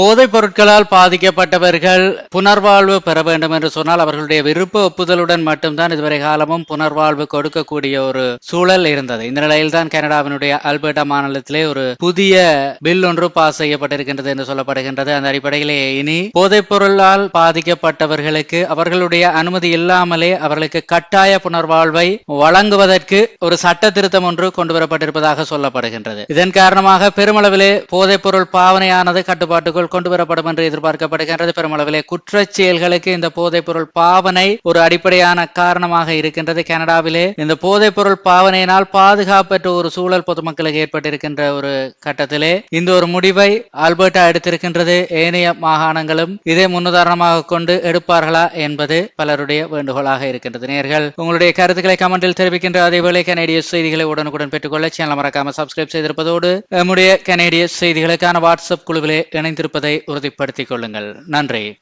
போதைப் பொருட்களால் பாதிக்கப்பட்டவர்கள் புனர்வாழ்வு பெற வேண்டும் என்று சொன்னால் அவர்களுடைய விருப்ப ஒப்புதலுடன் மட்டும்தான் இதுவரை காலமும் புனர்வாழ்வு கொடுக்கக்கூடிய ஒரு சூழல் இருந்தது. இந்த நிலையில்தான் கனடாவினுடைய அல்பர்டா மாநிலத்திலே ஒரு புதிய பில் ஒன்று பாஸ் செய்யப்பட்டிருக்கின்றது என்று சொல்லப்படுகின்றது. அந்த அடிப்படையிலே இனி போதைப் பொருளால் பாதிக்கப்பட்டவர்களுக்கு அவர்களுடைய அனுமதி இல்லாமலே அவர்களுக்கு கட்டாய புனர்வாழ்வை வழங்குவதற்கு ஒரு சட்ட திருத்தம் ஒன்று கொண்டு வரப்பட்டிருப்பதாக சொல்லப்படுகின்றது. இதன் காரணமாக பெருமளவிலே போதைப் பொருள் பாவனையானது கட்டுப்பாட்டுக்குள் கொண்டு வரப்படும் என்று எதிர்பார்க்கப்படுகின்றது. பெருமளவிலே குற்ற செயல்களுக்கு இந்த போதைப் பொருள் பாவனை ஒரு அடிப்படையான காரணமாக இருக்கின்றது. கனடாவிலே இந்த போதைப் பொருள் பாவனையினால் பாதுகாப்பற்ற ஒரு சூழல் பொதுமக்களுக்கு ஏற்பட்டிருக்கின்ற ஒரு கட்டத்திலே இந்த ஒரு முடிவை ஆல்பர்டா எடுத்திருக்கின்றது. ஏனைய மாகாணங்களும் இதை முன்னுதாரணமாக கொண்டு எடுப்பார்களா என்பது பலருடைய வேண்டுகோளாக இருக்கின்றது. நேர்கள் உங்களுடைய கருத்துக்களை கமெண்டில் தெரிவிக்கின்ற அதேவேளை கனேடிய செய்திகளை உடனுக்குடன் பெற்றுக்கொள்ள சேனல் மறக்காம சப்ஸ்கிரைப் செய்திருப்பதோடு நம்முடைய கனேடிய செய்திகளுக்கான வாட்ஸ்அப் குழுவிலே இணைந்திருப்ப உறுதிப்படுத்திக் கொள்ளுங்கள். நன்றி.